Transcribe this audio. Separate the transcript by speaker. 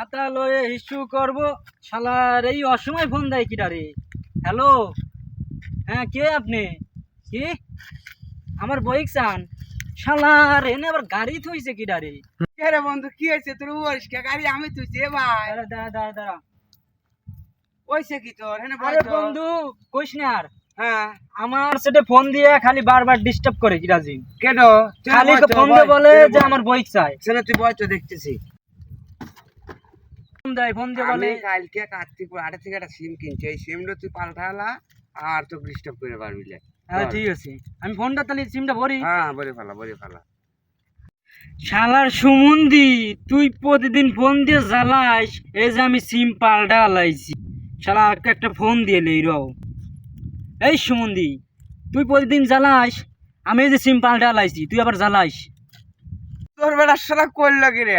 Speaker 1: হাতা লয়ে ইস্যু করব। শালার এই অসময় ফোন দেয় কিটা রে? হ্যালো? হ্যাঁ কে আপনি? কি? আমার বইক চান? শালার এনে আবার গাড়ি থইছে কিটা রে?
Speaker 2: রে বন্ধু কি হয়েছে তোর? কে গাড়ি আমি ভাই।
Speaker 1: দাঁড়া দাঁড়া দাঁড়া
Speaker 2: কি তোর? হ্যাঁ
Speaker 1: আরে বন্ধু কইস না আর।
Speaker 2: হ্যাঁ।
Speaker 1: আমার সেটা ফোন দিয়ে খালি বারবার ডিস্টার্ব করে কিরাজি
Speaker 2: কেন?
Speaker 1: খালি ফোন দিয়ে বলে যে আমার বইক চাই
Speaker 2: শোনো তুই বয় তো দেখতেছি।
Speaker 1: ফোন দেয় ফোন দিয়ে
Speaker 2: আমি
Speaker 1: বলে।
Speaker 2: কালকে কার্তিকপুর আটে থেকে একটা সিম কিনছি। এই সিমটা তুই পাল্টালা আর তো ডিস্টার্ব করে পারবি না।
Speaker 1: হ্যাঁ ঠিক আছে। আমি ফোনটা তাহলে সিমটা ভরি।
Speaker 2: হ্যাঁ বলে ফেলা বলে ফেলা।
Speaker 1: শালার সুমন্দি তুই প্রতিদিন ফোন দিয়ে জ্বালাস এই যে আমি সিম পাল্টা আলাইছি শালা একটা ফোন দিয়ে লই রও। এই সুমন্দি তুই প্রতিদিন জ্বালাস আমি এই যে সিম পাল্টা আলাইছি তুই আবার জ্বালাইস।
Speaker 2: তোর বেটা সারা করল কি রে?